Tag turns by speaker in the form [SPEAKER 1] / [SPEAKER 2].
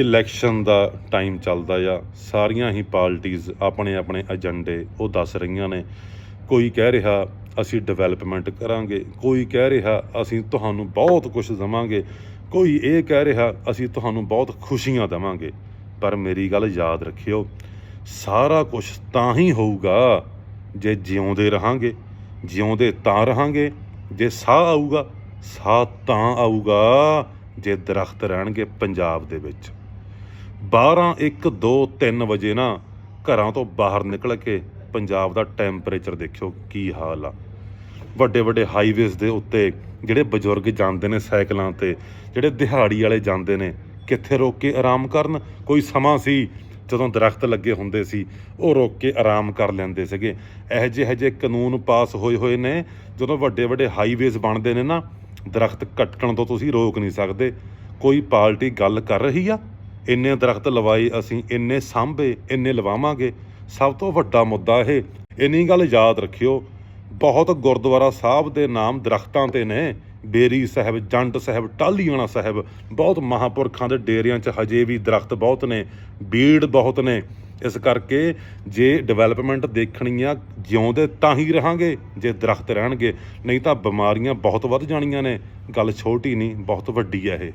[SPEAKER 1] Election ਦਾ time ਚੱਲਦਾ ਆ, ਸਾਰੀਆਂ ਹੀ ਪਾਰਟੀਆਂ ਆਪਣੇ ਆਪਣੇ ਏਜੰਡੇ ਉਹ ਦੱਸ ਰਹੀਆਂ ਨੇ। ਕੋਈ ਕਹਿ ਰਿਹਾ, ਅਸੀਂ ਡਿਵੈਲਪਮੈਂਟ ਕਰਾਂਗੇ, ਕੋਈ ਕਹਿ ਰਿਹਾ, ਅਸੀਂ ਤੁਹਾਨੂੰ ਬਹੁਤ ਕੁਝ ਦੇਵਾਂਗੇ, ਕੋਈ ਇਹ ਕਹਿ ਰਿਹਾ, ਅਸੀਂ ਤੁਹਾਨੂੰ ਬਹੁਤ ਖੁਸ਼ੀਆਂ ਦੇਵਾਂਗੇ। ਪਰ ਮੇਰੀ ਗੱਲ ਯਾਦ ਰੱਖਿਓ, ਸਾਰਾ ਕੁਝ ਤਾਂ ਹੀ ਹੋਊਗਾ ਜੇ ਜਿਉਂਦੇ ਰਹਾਂਗੇ, ਜਿਉਂਦੇ ਤਾਂ ਰਹਾਂਗੇ, ਜੇ ਸਾਹ ਆਊਗਾ, ਸਾਹ ਤਾਂ ਆਊਗਾ ਜੇ ਦਰਖਤ ਰਹਿਣਗੇ ਪੰਜਾਬ ਦੇ ਵਿੱਚ। 12 1 2 3 ਵਜੇ ਨਾ ਘਰਾਂ ਤੋਂ ਬਾਹਰ ਨਿਕਲ ਕੇ ਪੰਜਾਬ ਦਾ ਟੈਂਪਰੇਚਰ ਦੇਖਿਓ ਕੀ ਹਾਲ ਆ। ਵੱਡੇ ਵੱਡੇ ਹਾਈਵੇਜ਼ ਦੇ ਉੱਤੇ ਜਿਹੜੇ ਬਜ਼ੁਰਗ ਜਾਂਦੇ ਨੇ ਸਾਈਕਲਾਂ ਤੇ, ਜਿਹੜੇ ਦਿਹਾੜੀ ਵਾਲੇ ਜਾਂਦੇ ਨੇ, ਕਿੱਥੇ ਰੋਕ ਕੇ ਆਰਾਮ ਕਰਨ? ਕੋਈ ਸਮਾਂ ਸੀ ਜਦੋਂ ਦਰਖਤ ਲੱਗੇ ਹੁੰਦੇ ਸੀ, ਉਹ ਰੋਕ ਕੇ ਆਰਾਮ ਕਰ ਲੈਂਦੇ ਸੀਗੇ। ਇਹੋ ਜਿਹੇ ਇਹੋ ਜਿਹੇ ਕਾਨੂੰਨ ਪਾਸ ਹੋਏ ਹੋਏ ਨੇ, ਜਦੋਂ ਵੱਡੇ ਵੱਡੇ ਹਾਈਵੇਜ਼ ਬਣਦੇ ਨੇ ਨਾ, ਦਰਖਤ ਕੱਟਣ ਤੋਂ ਤੁਸੀਂ ਰੋਕ ਨਹੀਂ ਸਕਦੇ। ਕੋਈ ਪਾਰਟੀ ਗੱਲ ਕਰ ਰਹੀ ਆ? ਇੰਨੇ ਦਰਖਤ ਲਵਾਏ, ਅਸੀਂ ਇੰਨੇ ਸਾਂਭੇ, ਇੰਨੇ ਲਵਾਵਾਂਗੇ। ਸਭ ਤੋਂ ਵੱਡਾ ਮੁੱਦਾ ਇਹ, ਇੰਨੀ ਗੱਲ ਯਾਦ ਰੱਖਿਓ, ਬਹੁਤ ਗੁਰਦੁਆਰਾ ਸਾਹਿਬ ਦੇ ਨਾਮ ਦਰਖਤਾਂ ਤੇ ਨੇ। ਬੇਰੀ ਸਾਹਿਬ, ਜੰਟ ਸਾਹਿਬ ਟਾਲੀਆਣਾ ਸਾਹਿਬ, ਬਹੁਤ ਮਹਾਪੁਰਖਾਂ ਦੇ ਡੇਰਿਆਂ 'ਚ ਹਜੇ ਵੀ ਦਰਖਤ ਬਹੁਤ ਨੇ, ਬੀੜ ਬਹੁਤ ਨੇ। ਇਸ ਕਰਕੇ ਜੇ ਡਿਵੈਲਪਮੈਂਟ ਦੇਖਣੀ ਆ, ਜਿਉਂਦੇ ਤਾਂ ਹੀ ਰਹਾਂਗੇ, ਜੇ ਦਰਖਤ ਰਹਿਣਗੇ, ਨਹੀਂ ਤਾਂ ਬਿਮਾਰੀਆਂ ਬਹੁਤ ਵੱਧ ਜਾਣੀਆਂ ਨੇ। ਗੱਲ ਛੋਟੀ ਨਹੀਂ, ਬਹੁਤ ਵੱਡੀ ਆ ਇਹ।